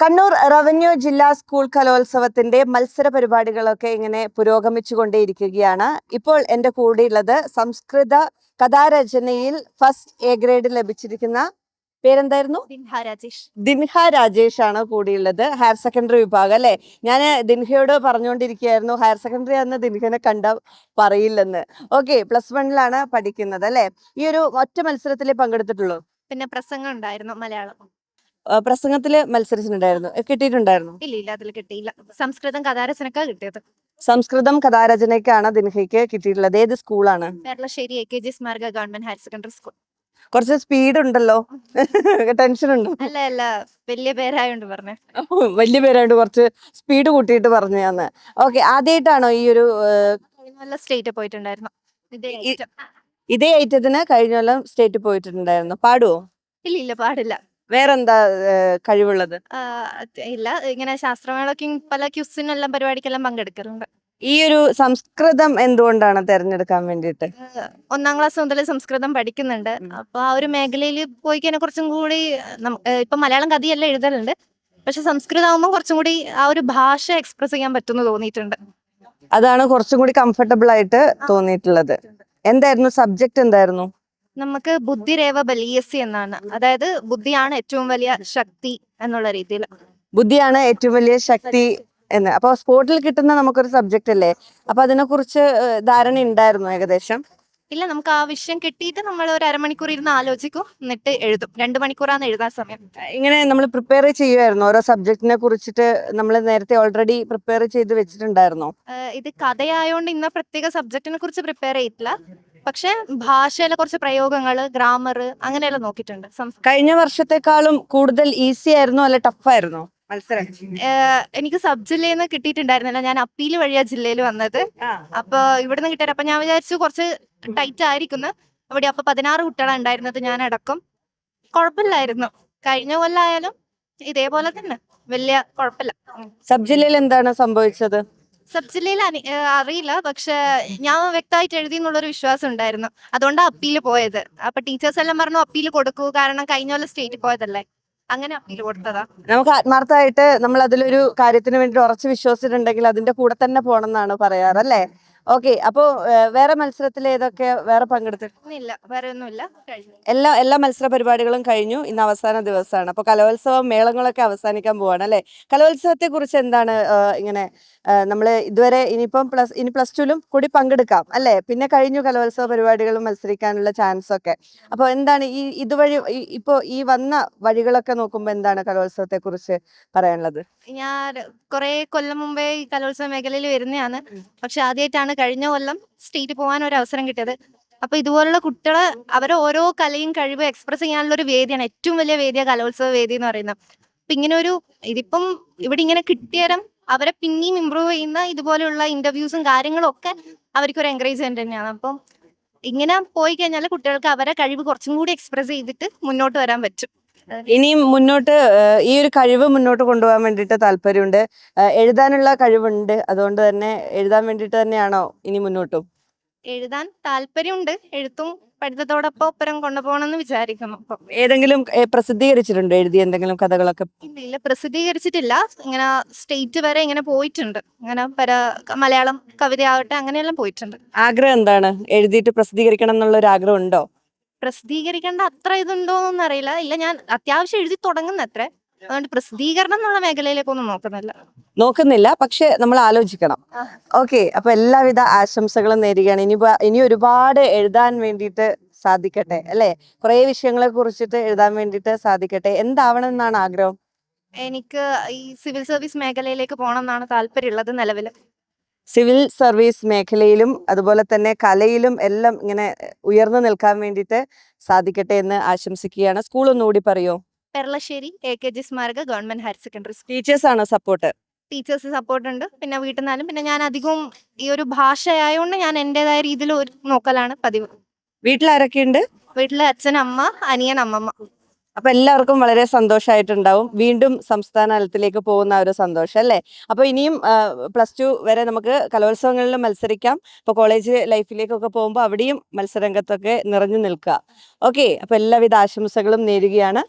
Kannur revenue ജില്ലാ school കലോത്സവത്തിന്റെ മത്സര പരിപാടികളൊക്കെ ഇങ്ങനെ പുരോഗമിച്ചുകൊണ്ടേയിരിക്കുകയാണ്. ഇപ്പോൾ എന്റെ കൂടെയുള്ളത് സംസ്കൃത കഥാരചനയിൽ ഫസ്റ്റ് എ ഗ്രേഡ് ലഭിച്ചിരിക്കുന്ന പേരെന്തായിരുന്നു? ദിൻഹ രാജേഷ്. ദിൻഹ രാജേഷ് ആണ് കൂടിയുള്ളത്. ഹയർ സെക്കൻഡറി വിഭാഗം അല്ലെ? ഞാൻ ദിൻഹയോട് പറഞ്ഞുകൊണ്ടിരിക്കുകയായിരുന്നു. ഹയർ സെക്കൻഡറി ആണെന്ന് ദിൻഹനെ കണ്ട പറയില്ലെന്ന്. ഓക്കെ പ്ലസ് വണ്ണിലാണ് പഠിക്കുന്നത് അല്ലെ? ഈ ഒരു ഒറ്റ മത്സരത്തിലേ പങ്കെടുത്തിട്ടുള്ളൂ? പിന്നെ പ്രസംഗം ഉണ്ടായിരുന്നു മലയാളം. പ്രസംഗത്തിൽ മത്സരിച്ചിട്ടുണ്ടായിരുന്നു. കിട്ടിയിട്ടുണ്ടായിരുന്നു. ഇല്ല ഇല്ല അതിൽ കിട്ടിയില്ല. സംസ്കൃതം കഥാരചനക്കാ കിട്ടിയത്. സംസ്കൃതം കഥാരചനയ്ക്കാണ് ദിൻഹയ്ക്ക് കിട്ടിയിട്ടുള്ളത്. ഏത് സ്കൂളാണ്? കേരളശ്ശേരി എ കെ ജി സ്മാരക ഗവൺമെന്റ് ഹയർ സെക്കൻഡറി സ്കൂൾ കുറച്ച് സ്പീഡ് ഉണ്ടല്ലോ ടെൻഷൻ ഉണ്ടോ അല്ല അല്ല വലിയ പേരായോണ്ട് പറഞ്ഞേ. വലിയ പേരായോണ്ട് കുറച്ച് സ്പീഡ് കൂട്ടിയിട്ട് പറഞ്ഞു തന്ന് ഓക്കെ ആദ്യമായിട്ടാണോ ഈ ഒരു നല്ല സ്റ്റേറ്റ് പോയിട്ടുണ്ടായിരുന്നു. ഇതേ ഐറ്റത്തിന് കഴിഞ്ഞ കൊല്ലം സ്റ്റേറ്റ് പോയിട്ടുണ്ടായിരുന്നു. പാടുവോ? ഇല്ല ഇല്ല പാടില്ല. വേറെന്താ കഴിവുള്ളത്? ഇല്ല. ഇങ്ങനെ ശാസ്ത്രമേളക്കും പല ക്യൂസിനെല്ലാം പരിപാടിക്കെല്ലാം പങ്കെടുക്കലുണ്ട്. ഈ ഒരു സംസ്കൃതം എന്തുകൊണ്ടാണ് തെരഞ്ഞെടുക്കാൻ വേണ്ടിയിട്ട്? ഒന്നാം ക്ലാസ് മുതൽ സംസ്കൃതം പഠിക്കുന്നുണ്ട്. അപ്പൊ ആ ഒരു മേഖലയിൽ പോയി കഴിഞ്ഞാൽ കുറച്ചും കൂടി ഇപ്പൊ മലയാളം കഥയെല്ലാം എഴുതലുണ്ട്. പക്ഷെ സംസ്കൃതം ആകുമ്പോൾ കുറച്ചും കൂടി ആ ഒരു ഭാഷ എക്സ്പ്രസ് ചെയ്യാൻ പറ്റുമെന്ന് തോന്നിയിട്ടുണ്ട്. അതാണ് കുറച്ചും കൂടി കംഫർട്ടബിൾ ആയിട്ട് തോന്നിയിട്ടുള്ളത്. എന്തായിരുന്നു? സബ്ജക്ട് എന്തായിരുന്നു? നമുക്ക് ബുദ്ധിരേവ ബലീയസി എന്നാണ്. അതായത് ബുദ്ധിയാണ് ഏറ്റവും വലിയ ശക്തി എന്നുള്ള രീതിയിൽ. ബുദ്ധിയാണ് ഏറ്റവും വലിയ ശക്തി എന്ന്. അപ്പൊ സ്പോർട്ടിൽ കിട്ടുന്ന നമുക്കൊരു സബ്ജക്റ്റ് അല്ലേ? അപ്പൊ അതിനെ കുറിച്ച് ധാരണ ഉണ്ടായിരുന്നു ഏകദേശം? ഇല്ല നമുക്ക് ആ വിഷയം കിട്ടിയിട്ട് നമ്മൾ ഒരു അരമണിക്കൂർ ഇരുന്ന് ആലോചിക്കും എന്നിട്ട് എഴുതും. രണ്ട് മണിക്കൂറാണ് എഴുതാൻ സമയം. ഇങ്ങനെ നമ്മൾ പ്രിപ്പയർ ചെയ്യുമായിരുന്നു ഓരോ സബ്ജക്റ്റിനെ കുറിച്ചിട്ട് നമ്മൾ നേരത്തെ ഓൾറെഡി പ്രിപ്പയർ ചെയ്ത് വെച്ചിട്ടുണ്ടായിരുന്നോ? ഇത് കഥയായോണ്ട് ഇന്ന പ്രത്യേക സബ്ജക്റ്റിനെ കുറിച്ച് പ്രിപ്പയർ ചെയ്തിട്ടില്ല. പക്ഷെ ഭാഷയിലെ കുറച്ച് പ്രയോഗങ്ങൾ ഗ്രാമർ അങ്ങനെയെല്ലാം നോക്കിയിട്ടുണ്ട് സംസ്- കഴിഞ്ഞ വർഷത്തെക്കാളും കൂടുതൽ ഈസി ആയിരുന്നു അല്ല ടഫ് ആയിരുന്നോ മത്സരം? ഏഹ് എനിക്ക് സബ് ജില്ലയിൽ നിന്ന് കിട്ടിയിട്ടുണ്ടായിരുന്നില്ല. ഞാൻ അപ്പീൽ വഴിയാ ജില്ലയിൽ വന്നത്. അപ്പൊ ഇവിടുന്ന് കിട്ടിയത്. അപ്പൊ ഞാൻ വിചാരിച്ചു കുറച്ച് ടൈറ്റ് ആയിരിക്കുന്നു. അവിടെ അപ്പൊ പതിനാറ് കുട്ടികളാണ് ഉണ്ടായിരുന്നത്. ഞാൻ അടക്കം. കുഴപ്പമില്ലായിരുന്നു. കഴിഞ്ഞ കൊല്ലായാലും ഇതേപോലെ തന്നെ. വലിയ കുഴപ്പമില്ല. സബ് ജില്ലയിൽ എന്താണ് സംഭവിച്ചത്? സബ് ജില്ലയിൽ അറിയില്ല. പക്ഷെ ഞാൻ വ്യക്തമായിട്ട് എഴുതി എന്നുള്ളൊരു വിശ്വാസം ഉണ്ടായിരുന്നു. അതുകൊണ്ട് അപ്പീൽ പോയത്. അപ്പൊ ടീച്ചേഴ്സ് എല്ലാം പറഞ്ഞു അപ്പീൽ കൊടുക്കൂ. കാരണം കഴിഞ്ഞ പോലെ സ്റ്റേറ്റിൽ പോയതല്ലേ? അങ്ങനെ അപ്പീൽ കൊടുത്തതാ. നമുക്ക് ആത്മാർത്ഥമായിട്ട് നമ്മൾ അതിലൊരു കാര്യത്തിന് വേണ്ടി ഉറച്ചു വിശ്വസിച്ചിട്ടുണ്ടെങ്കിൽ അതിന്റെ കൂടെ തന്നെ പോകണം എന്നാണ് പറയാറ് അല്ലേ? ഓക്കെ അപ്പോ വേറെ മത്സരത്തിൽ ഏതൊക്കെ വേറെ പങ്കെടുത്തിട്ടില്ല വേറെ ഒന്നുമില്ല എല്ലാ എല്ലാ മത്സര പരിപാടികളും കഴിഞ്ഞു ഇന്ന് അവസാന ദിവസമാണ്. അപ്പൊ കലോത്സവം മേളങ്ങളൊക്കെ അവസാനിക്കാൻ പോവാണ് അല്ലെ? കലോത്സവത്തെ കുറിച്ച് എന്താണ് ഇങ്ങനെ നമ്മൾ ഇതുവരെ ഇനിയിപ്പം പ്ലസ് ഇനി പ്ലസ് ടുലും കൂടി പങ്കെടുക്കാം അല്ലെ? പിന്നെ കഴിഞ്ഞു കലോത്സവ പരിപാടികളും മത്സരിക്കാനുള്ള ചാൻസ് ഒക്കെ അപ്പോൾ എന്താണ് ഈ ഇതുവഴി ഇപ്പോ ഈ വന്ന വഴികളൊക്കെ നോക്കുമ്പോൾ എന്താണ് കലോത്സവത്തെ കുറിച്ച് പറയാനുള്ളത്? ഞാൻ കുറെ കൊല്ലം മുമ്പേ ഈ കലോത്സവ മേഖലയിൽ വരുന്നതാണ്. പക്ഷെ ആദ്യമായിട്ടാണ് കഴിഞ്ഞ കൊല്ലം സ്റ്റേറ്റ് പോകാൻ ഒരു അവസരം കിട്ടിയത്. അപ്പൊ ഇതുപോലുള്ള കുട്ടികളെ അവരെ ഓരോ കലയും കഴിവ് എക്സ്പ്രസ് ചെയ്യാനുള്ള ഒരു വേദിയാണ്. ഏറ്റവും വലിയ വേദിയ കലോത്സവ വേദി എന്ന് പറയുന്നത്. അപ്പൊ ഇങ്ങനെ ഒരു ഇതിപ്പം ഇവിടെ ഇങ്ങനെ കിട്ടിയരം അവരെ പിന്നെയും ഇമ്പ്രൂവ് ചെയ്യുന്ന ഇതുപോലെയുള്ള ഇന്റർവ്യൂസും കാര്യങ്ങളും ഒക്കെ അവർക്കൊരു എൻകറേജ്മെന്റ് തന്നെയാണ്. അപ്പം ഇങ്ങനെ പോയി കഴിഞ്ഞാൽ കുട്ടികൾക്ക് അവരെ കഴിവ് കുറച്ചും കൂടി എക്സ്പ്രസ് ചെയ്തിട്ട് മുന്നോട്ട് വരാൻ പറ്റും. ഇനിയും മുന്നോട്ട് ഈ ഒരു കഴിവ് മുന്നോട്ട് കൊണ്ടുപോകാൻ വേണ്ടിയിട്ട് താല്പര്യമുണ്ട്. എഴുതാനുള്ള കഴിവുണ്ട്. അതുകൊണ്ട് തന്നെ എഴുതാൻ വേണ്ടിയിട്ട് തന്നെയാണോ ഇനി മുന്നോട്ടും? എഴുതാൻ താല്പര്യമുണ്ട്. എഴുത്തും പഠിത്തത്തോടൊപ്പം ഒപ്പരം കൊണ്ടുപോകണമെന്ന് വിചാരിക്കുന്നു ഏതെങ്കിലും പ്രസിദ്ധീകരിച്ചിട്ടുണ്ടോ? എഴുതി എന്തെങ്കിലും കഥകളൊക്കെ? ഇല്ല പ്രസിദ്ധീകരിച്ചിട്ടില്ല. ഇങ്ങനെ സ്റ്റേറ്റ് വരെ ഇങ്ങനെ പോയിട്ടുണ്ട്. ഇങ്ങനെ പര മലയാളം കവിത ആവട്ടെ അങ്ങനെയെല്ലാം പോയിട്ടുണ്ട്. ആഗ്രഹം എന്താണ്? എഴുതിയിട്ട് പ്രസിദ്ധീകരിക്കണം എന്നുള്ള ഒരു ആഗ്രഹം ഉണ്ടോ? പ്രസിദ്ധീകരിക്കേണ്ട അത്ര ഇതുണ്ടോന്നൊന്നും അറിയില്ല. ഇല്ല ഞാൻ അത്യാവശ്യം എഴുതി തുടങ്ങുന്ന അത്ര അതുകൊണ്ട് പ്രസിദ്ധീകരണം എന്നുള്ള മേഖലയിലേക്കൊന്നും നോക്കുന്നില്ല. നോക്കുന്നില്ല. പക്ഷെ നമ്മൾ ആലോചിക്കണം. ഓക്കെ. അപ്പൊ എല്ലാവിധ ആശംസകളും നേരുകയാണ്. ഇനി ഇനി ഒരുപാട് എഴുതാൻ വേണ്ടിയിട്ട് സാധിക്കട്ടെ അല്ലെ? കുറെ വിഷയങ്ങളെ കുറിച്ചിട്ട് എഴുതാൻ വേണ്ടിയിട്ട് സാധിക്കട്ടെ. എന്താവണം എന്നാണ് ആഗ്രഹം? എനിക്ക് ഈ സിവിൽ സർവീസ് മേഖലയിലേക്ക് പോകണം എന്നാണ് താല്പര്യമുള്ളത് നിലവിൽ സിവിൽ സർവീസ് മേഖലയിലും അതുപോലെ തന്നെ കലയിലും എല്ലാം ഇങ്ങനെ ഉയർന്നു നിൽക്കാൻ വേണ്ടിയിട്ട് സാധിക്കട്ടെ എന്ന് ആശംസിക്കുകയാണ്. സ്കൂൾ ഒന്നുകൂടി പറയോ? പെർളശ്ശേരി എ കെ ജി സ്മാരക government higher secondary school teachers ആണ് സപ്പോർട്ട് ടീച്ചേഴ്സ് സപ്പോർട്ട് ഉണ്ട്. പിന്നെ വീട്ടിൽ നിന്നാലും പിന്നെ ഞാൻ അധികവും ഈ ഒരു ഭാഷയായതുകൊണ്ട് ഞാൻ എന്റെതായ രീതിയിൽ നോക്കലാണ് പതിവ്. വീട്ടിൽ ആരൊക്കെയുണ്ട്? വീട്ടിലെ അച്ഛൻ അമ്മ അനിയൻ അമ്മമ്മ. അപ്പൊ എല്ലാവർക്കും വളരെ സന്തോഷമായിട്ടുണ്ടാവും വീണ്ടും സംസ്ഥാന തലത്തിലേക്ക് പോകുന്ന ഒരു സന്തോഷം അല്ലേ? അപ്പൊ ഇനിയും പ്ലസ് ടു വരെ നമുക്ക് കലോത്സവങ്ങളിൽ മത്സരിക്കാം. ഇപ്പൊ കോളേജ് ലൈഫിലേക്കൊക്കെ പോകുമ്പോൾ അവിടെയും മത്സരരംഗത്തൊക്കെ നിറഞ്ഞു നിൽക്കുക. ഓക്കെ അപ്പൊ എല്ലാവിധ ആശംസകളും നേരുകയാണ്.